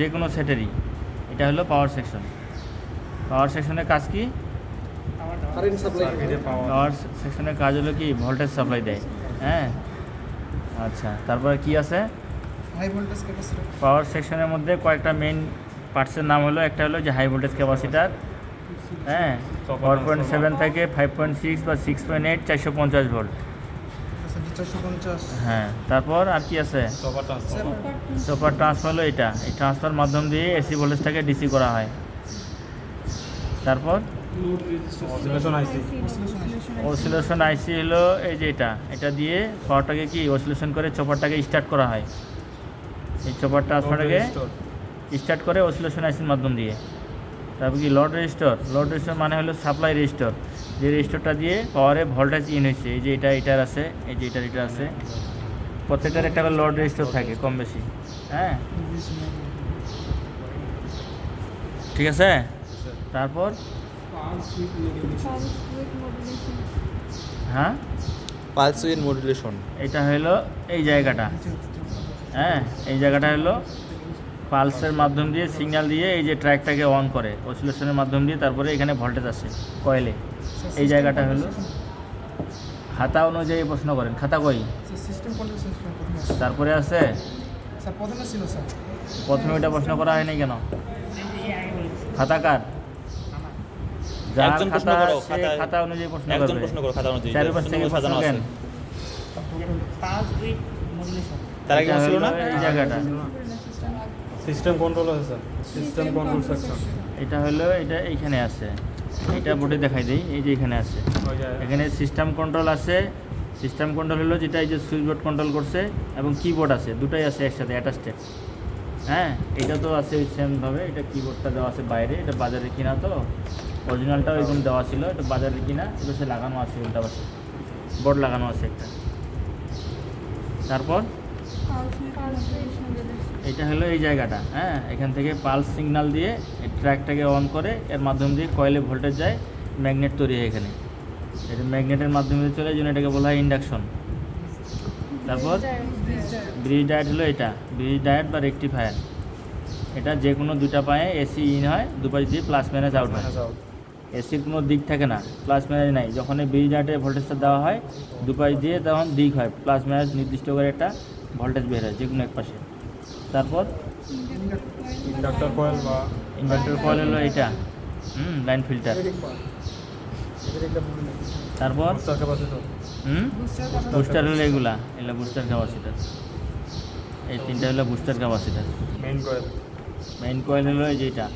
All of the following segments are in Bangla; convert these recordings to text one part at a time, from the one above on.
যে কোনো সেটেরই। এটা হলো পাওয়ার সেকশন পাওয়ার সেকশনের কাজ কি? কারেন্ট সাপ্লাই সার্কিটে পাওয়ার সেকশনের কাজ হলো কি? ভোল্টেজ সাপ্লাই দেয়। হ্যাঁ? আচ্ছা তারপরে কি আছে? হাই ভোল্টেজ ক্যাপাসিটর পাওয়ার সেকশনের মধ্যে কয়েকটা মেইন পার্টসের নাম হলো একটা হলো যে হাই ভোল্টেজ ক্যাপাসিটার হ্যাঁ? ফোর পয়েন্ট সেভেন থেকে ফাইভ পয়েন্ট সিক্স বা সিক্স পয়েন্ট এইট চারশো পঞ্চাশ ভোল্ট হ্যাঁ তারপর আর কি আছে? সুপার ট্রান্সফার হলো এটা। এই ট্রান্সফার মাধ্যম দিয়ে এসি ভোল্টেজটাকে ডিসি করা হয়। তারপর? অসিলেশন আইসি অসিলেশন আইসি হলো এই যে এটা। এটা দিয়ে পাওয়ারটাকে কি অসিলেশন করে চপারটাকে স্টার্ট করা হয়। এই চপার ট্রান্সফারটাকে স্টার্ট করে অসিলেশন আইসির মাধ্যম দিয়ে। তারপর কি লড রেজিস্টর লড রেজিস্টর মানে হলো সাপ্লাই রেজিস্টর যে রেজিস্টরটা দিয়ে পাওয়ারে ভোল্টেজ ইন হয়েছে এই যে এটা এটার আছে এই যে এটার এটা আছে প্রত্যেকটার একটা করে লড রেজিস্টর থাকে কম বেশি হ্যাঁ? ঠিক আছে? তারপর? হ্যাঁ? পালস মডুলেশন এটা হলো এই জায়গাটা হ্যাঁ? এই জায়গাটা হলো পালসের মাধ্যম দিয়ে সিগন্যাল দিয়ে এই যে ট্র্যাকটাকে অন করে অসিলেশনের মাধ্যম দিয়ে তারপরে এখানে ভোল্টেজ আসে কয়েলে। এই জায়গাটা হলো। খাতা অনুযায়ী প্রশ্ন করেন। খাতা কই? সিস্টেম কন্ট্রোল সিস্টেম প্রথমে আছে। তারপরে আছে? প্রথমে ছিল স্যার প্রথমে এটা প্রশ্ন করা হয়নি কেন? যার খাতা করো, সে খাতা অনুযায়ী প্রশ্ন করবে। খাতা অনুযায়ী। চারিপাশ থেকে প্রশ্ন সাজানো কেন? আছে। তার আগে ছিল না? এই জায়গাটা। সিস্টেম কন্ট্রোল আছে স্যার সিস্টেম কন্ট্রোল সেকশন এটা হলো এটা এইখানে আছে। এটা বোর্ডে দেখাই দিই এই যে এখানে আছে। এখানে সিস্টেম কন্ট্রোল আছে। সিস্টেম কন্ট্রোল হলো যেটা এই যে সুইচ বোর্ড কন্ট্রোল করছে এবং কিবোর্ড আছে দুটাই আছে একসাথে অ্যাটাচটেড হ্যাঁ এটা তো আছে ওই সেমভাবে এটা কিবোর্ডটা দেওয়া আছে বাইরে এটা বাজারে কিনা তো। অরিজিনালটাও এরকম দেওয়া ছিল এটা বাজারে কিনা এটা সে লাগানো আছে উল্টা পাশে। বোর্ড লাগানো আছে একটা। তারপর? এটা হলো এই জায়গাটা হ্যাঁ? এখান থেকে পালস সিগন্যাল দিয়ে ট্র্যাকটাকে অন করে এর মাধ্যম দিয়ে কয়েলে ভোল্টেজ যায় ম্যাগনেট তৈরি হয় এখানে। এটা ম্যাগনেটের মাধ্যমে দিয়ে চলে এই জন্য এটাকে বলা হয় ইন্ডাকশন তারপর ব্রিজ ডায়েট হলো এটা ব্রিজ ডায়েট বা রেকটিফায়ার এটা যে কোনো দুটা পায়ে এসি ইন হয় দুপাশ দিয়ে প্লাস মাইনাস আউট হয়। এসির কোনো দিক থাকে না প্লাস মাইনাস নাই। যখন এই ব্রিজ ডায়েটে ভোল্টেজটা দেওয়া হয় দুপাশ দিয়ে তখন দিক হয় প্লাস মাইনাস নির্দিষ্ট করে একটা ভোল্টেজ বের হয় যে কোনো এক পাশে। তারপর? ইন্ডাক্টর কয়েল বা ইনভার্টার কয়েল হলো এটা। হুম লাইন ফিল্টার তারপর? হুম? বুস্টার হলো এগুলা এগুলো বুস্টার ক্যাপাসিটার এই তিনটা হলো booster capacitor main coil main coil হলো এই যে এটা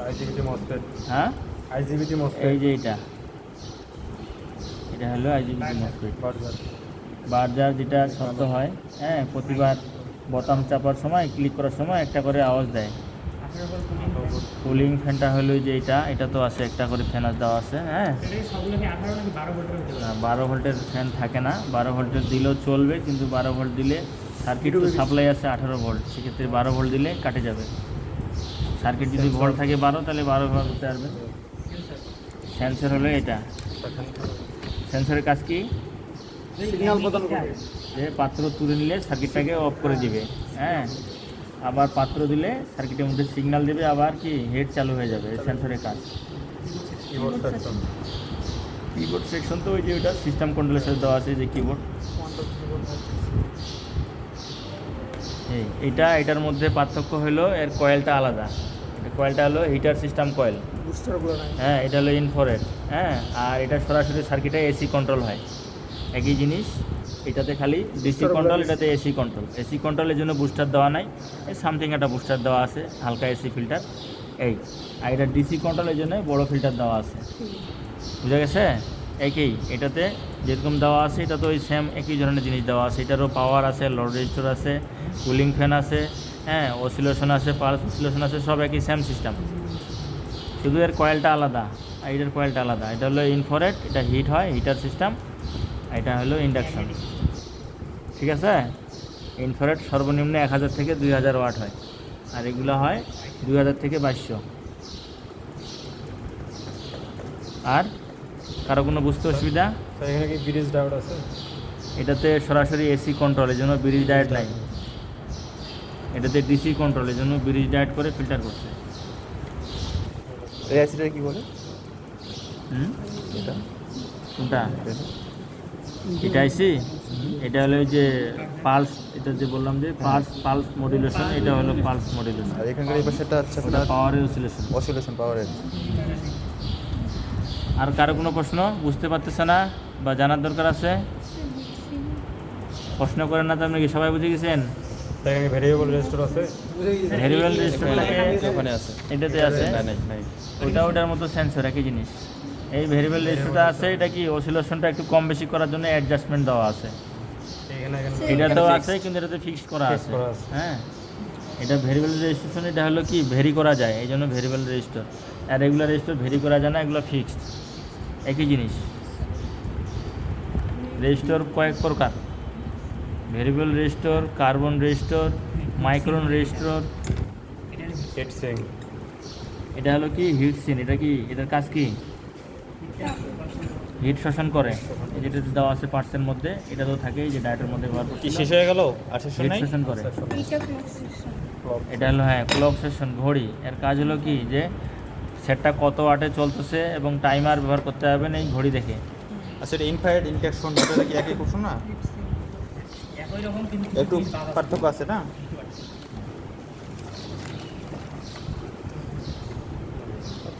আইজিবিটি মসফেট হ্যাঁ? আইজিবিটি এই মসফেট যে এটা। এটা হলো আইজিবিটি মসফিট বার্জার যেটা শব্দ হয় হ্যাঁ প্রতিবার বোতাম চাপার সময় ক্লিক করার সময় একটা করে আওয়াজ দেয়। কুলিং ফ্যানটা হলো যে এটা এটা তো আছে একটা করে ফ্যান দেওয়া আছে হ্যাঁ। বারো ভোল্টের ফ্যান থাকে না বারো ভোল্টের দিলেও চলবে কিন্তু বারো ভোল্ট দিলে সার্কিট তো সাপ্লাই আছে আঠারো ভোল্ট সেক্ষেত্রে বারো ভোল্ট দিলে কাটে যাবে। সার্কিট যদি ভোল্ট থাকে বারো তাহলে বারো ভোল্ট দিতে পারবে। সেন্সর হলো এটা। সেন্সরের কাজ কি? সিগন্যাল প্রদান করে যে পাত্র তুলে নিলে সার্কিটটাকে অফ করে দিবে হ্যাঁ? আবার পাত্র দিলে সার্কিটের মধ্যে সিগন্যাল দেবে আবার কি? হেড চালু হয়ে যাবে সেন্সরের কাজ। কিবোর্ড সেকশন তো ওই যে ওটা সিস্টেম কন্ট্রোলের সাথে দেওয়া আছে যে কিবোর্ড এই এটা এটার মধ্যে পার্থক্য হলো এর কয়েলটা আলাদা। কয়েলটা হলো হিটার সিস্টেম কয়েল হ্যাঁ এটা হলো ইনফোরেড হ্যাঁ? আর এটা সরাসরি সার্কিটে এসি কন্ট্রোল হয়। একই জিনিস এটাতে খালি ডিসি কন্ট্রোল এটাতে এসি কন্ট্রোল এসি কন্ট্রোলের জন্য বুস্টার দেওয়া নাই। এই সামথিং একটা বুস্টার দেওয়া আছে হালকা এসি ফিল্টার এই আর এটা ডিসি কন্ট্রোলের জন্য বড় ফিল্টার দেওয়া আছে। বুঝা গেছে? একই এটাতে যেরকম দেওয়া আছে এটা তো ওই সেম একই ধরনের জিনিস দেওয়া আছে। এটারও পাওয়ার আছে লোড রেজিস্টার আছে কুলিং ফ্যান আছে হ্যাঁ অসিলেশন আছে পালস অসিলেশন আছে সব একই সেম সিস্টেম শুধু এর কয়েলটা আলাদা আর এটার কয়েলটা আলাদা। এটা হলো ইনফোরেট এটা হিট হয় হিটার সিস্টেম এটা হলো ইন্ডাকশন ঠিক আছে? ইনফোরেট সর্বনিম্ন এক হাজার থেকে দুই হাজার ওয়াট হয়। আর এগুলো হয় দুই হাজার থেকে বাইশশো। আর কারও কোনো বুঝতে অসুবিধা? এখানে কি ব্রিজ ডায়োড আছে? এটাতে সরাসরি এসি কন্ট্রোল এই জন্য ব্রিজ ডায়েট নাই। এটাতে ডিসি কন্ট্রোলের জন্য ব্রিজ ডায়েট করে ফিল্টার করছে। এই অ্যাসিডের কি বলে? হুম? এটা? কোনটা? এটা আইসি? এটা হলো যে পালস এটা যে বললাম যে পালস পালস মডুলেশন এটা হলো পালস মডুলেশন আর এখানকার এই পাশেটা ওটা পাওয়ার অসিলেশন অসিলেশন পাওয়ারের আর কারও কোনো প্রশ্ন? বুঝতে পারতেছে না বা জানার দরকার আছে? প্রশ্ন করেন না তো আপনি কি সবাই বুঝে গেছেন? এখানে ভেরিয়েবল রেজিস্টার আছে। ভেরিয়েবল রেজিস্টারটাকে ওখানে আছে। এটাতে আছে। না নাই নাই। ওটা ওটার মতো সেন্সর একই জিনিস। এই ভেরিয়েবল রেজিস্টারটা আছে এটা কি অসিলেশনটা একটু কম বেশি করার জন্য অ্যাডজাস্টমেন্ট দেওয়া আছে। এটাতেও fixed। আছে কিন্তু এটাতে ফিক্সড করা আছে। করা আছে। হ্যাঁ। এটা ভেরিয়েবল রেজিস্ট্রেশন এটা হলো কি ভেরি করা যায় এই জন্য ভেরিয়েবল রেজিস্টার আর রেগুলার রেজিস্টার ভেরি করা যায় না এগুলো ফিক্সড একই জিনিস। রেজিস্টার কয়েক প্রকার। Variable resistor carbon resistor micron resistor এটা হলো কি হিট সিন এটা কি এটার কাজ কি? হিট শোষণ করে এই যেটা দেওয়া আছে পার্টসের মধ্যে এটা তো থাকেই যে ডায়েটের মধ্যে ব্যবহার কি শেষ হয়ে গেল? আর শেষ হিট নাই? শোষণ করে। এটা ক্লক সেকশন এটা হলো হ্যাঁ ক্লক সেশন ঘড়ি। এর কাজ হলো কি যে সেটটা কত ওয়াটে চলতেছে এবং টাইমার ব্যবহার করতে হবে না এই ঘড়ি দেখে। আচ্ছা এটা ইনফ্রারেড ইনটেকশন এটা কি একই কুশন না? একই রকম কিন্তু একটু পার্থক্য আছে না?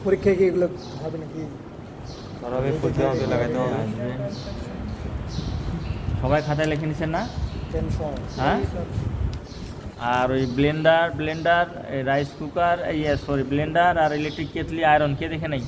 পরীক্ষায় কি এগুলো হবে নাকি? ধরাবে খুলতে হবে লাগাইতে হবে সবাই খাতায় লিখে নিছেন না? হ্যাঁ? আর ওই ব্লেন্ডার ব্লেন্ডার রাইস কুকার ইয়ে সরি ব্লেন্ডার আর ইলেকট্রিক কেটলি আয়রন কে দেখে নেই?